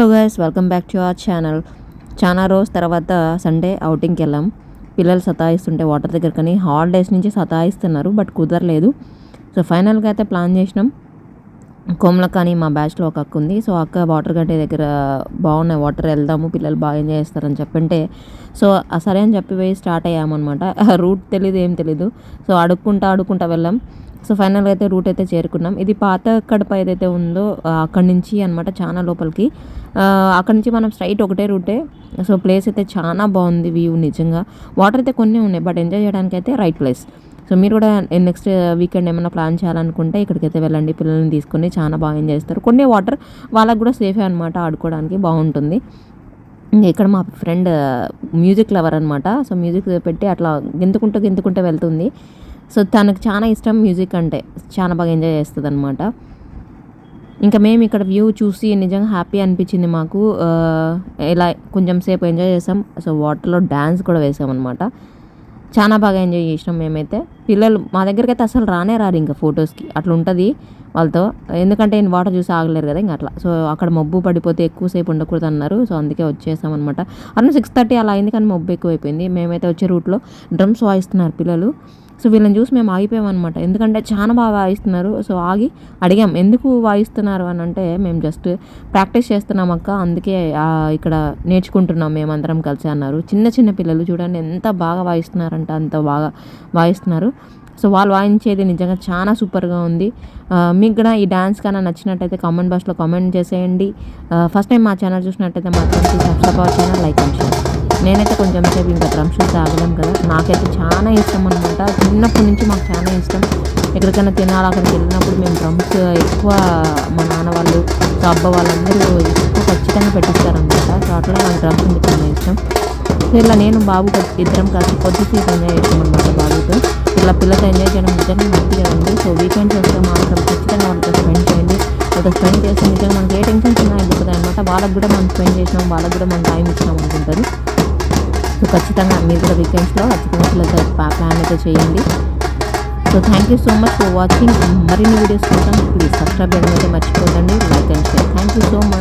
Hello guys welcome back to our channel చాలా రోజు తర్వాత సండే అవుటింగ్కి వెళ్ళాం. పిల్లలు సతాయిస్తుంటే వాటర్ దగ్గర కానీ హాలిడేస్ నుంచి సతాయిస్తున్నారు బట్ కుదరలేదు. సో ఫైనల్గా అయితే ప్లాన్ చేసినాం. కోమల కానీ మా బ్యాచ్లో ఒక అక్క ఉంది. సో అక్క వాటర్ గంటే దగ్గర బాగున్నాయి. వాటర్ వెళ్దాము పిల్లలు బాగా ఎంజాయ్ చేస్తారని చెప్పింటే సో సరే అని చెప్పి పోయి స్టార్ట్ అయ్యామన్నమాట. రూట్ తెలీదు ఏం తెలీదు. సో అడుక్కుంటా అడుక్కుంటా వెళ్ళాం. సో ఫైనల్గా అయితే రూట్ అయితే చేరుకున్నాం. ఇది పాత కడప ఏదైతే ఉందో అక్కడి నుంచి అనమాట చాలా లోపలికి. అక్కడి నుంచి మనం స్ట్రైట్ ఒకటే రూటే. సో ప్లేస్ అయితే చాలా బాగుంది వ్యూ నిజంగా. వాటర్ అయితే కొన్ని ఉన్నాయి బట్ ఎంజాయ్ చేయడానికి అయితే రైట్ ప్లేస్. సో మీరు కూడా నెక్స్ట్ వీకెండ్ ఏమైనా ప్లాన్ చేయాలనుకుంటే ఇక్కడికైతే వెళ్ళండి. పిల్లల్ని తీసుకొని చాలా బాగా ఎంజాయ్ చేస్తారు. కొన్ని వాటర్ వాళ్ళకి కూడా సేఫే అనమాట ఆడుకోవడానికి బాగుంటుంది. ఇక్కడ మా ఫ్రెండ్ మ్యూజిక్ లవర్ అనమాట సో మ్యూజిక్ పెట్టి అట్లా గెంతుకుంటూ గెంతుకుంటూ వెళ్తుంది. సో తనకు చాలా ఇష్టం మ్యూజిక్ అంటే. చాలా బాగా ఎంజాయ్ చేస్తుంది అనమాట ఇంకా మేము ఇక్కడ వ్యూ చూసి నిజంగా హ్యాపీ అనిపించింది మాకు. Uh, ఇలా కొంచెం సేపు ఎంజాయ్ చేసాం. సో వాటర్లో డ్యాన్స్ కూడా వేసాం అనమాట చాలా బాగా ఎంజాయ్ చేసినాం మేమైతే. పిల్లలు మా దగ్గరికి అయితే అసలు రానే రారు ఇంకా ఫొటోస్కి. అట్లా ఉంటుంది వాళ్ళతో. ఎందుకంటే వాటర్ చూసి ఆగలేరు కదా ఇంకా అట్లా. సో అక్కడ మబ్బు పడిపోతే ఎక్కువసేపు ఉండకూడదు అన్నారు. సో అందుకే వచ్చేసాం అనమాట అన్న సిక్స్ థర్టీ అలా అయింది కానీ మబ్బు ఎక్కువైపోయింది. మేమైతే వచ్చే రూట్లో డ్రమ్స్ వాయిస్తున్నారు పిల్లలు. సో వీళ్ళని చూసి మేము ఆగిపోయాం అనమాట ఎందుకంటే చాలా బాగా వాయిస్తున్నారు. సో ఆగి అడిగాం ఎందుకు వాయిస్తున్నారు? అని అంటే మేము జస్ట్ ప్రాక్టీస్ చేస్తున్నాం అక్క. అందుకే ఇక్కడ నేర్చుకుంటున్నాం మేమందరం కలిసి అన్నారు. చిన్న చిన్న పిల్లలు చూడండి ఎంత బాగా వాయిస్తున్నారంట అంత బాగా వాయిస్తున్నారు. సో వాళ్ళు వాయించేది నిజంగా చాలా సూపర్గా ఉంది. మీకు కూడా ఈ డ్యాన్స్ కన్నా నచ్చినట్టయితే కామెంట్ బాక్స్లో కామెంట్ చేసేయండి. ఫస్ట్ టైం మా ఛానల్ చూసినట్టయితే మా ఛానల్కి సబ్స్క్రైబ్ అవ్వచ్చు లైక్ చేయండి నేనైతే కొంచెం సేపు ఇంకా డ్రమ్స్ తాగలేం కదా. నాకైతే చాలా ఇష్టం అనమాట చిన్నప్పటి నుంచి మాకు చాలా ఇష్టం. ఎక్కడికైనా తినాలి అక్కడికి వెళ్ళినప్పుడు మేము డ్రమ్స్ ఎక్కువ మా నాన్న వాళ్ళు సో అబ్బ వాళ్ళందరూ ఎక్కువ ఖచ్చితంగా పెట్టిస్తారనమాట సో అట్లా నాకు డ్రమ్స్ అంటే చాలా ఇష్టం. ఇలా నేను బాబు ఇద్దరం కలిసి కొద్దిసేపు ఎంజాయ్ చేసాం అనమాట బాబుతో. ఇలా పిల్లలతో ఎంజాయ్ చేయడం నిజంగా మంచిగా ఉంది. సో వీకెండ్స్ వస్తే మాత్రం ఖచ్చితంగా వాళ్ళతో స్పెండ్ చేయండి. వాళ్ళతో స్పెండ్ చేస్తే నిజంగా మనకి ఏ టెన్షన్స్ ఉన్నా అయిపోతుంది అనమాట వాళ్ళకి కూడా మనం స్పెండ్ చేసినాం వాళ్ళకి కూడా మనం టైం ఇచ్చినాం అనుకుంటారు. సో ఖచ్చితంగా మీరు కూడా వీకెండ్స్లో ఖచ్చితంగా పిల్లలతో ప్లాన్ అయితే చేయండి. So thank you so much for watching మరిన్ని వీడియోస్ కోసం ప్లీజ్ సబ్స్క్రైబ్ చేయడం అయితే మర్చిపోకండి. Like and share thank you so much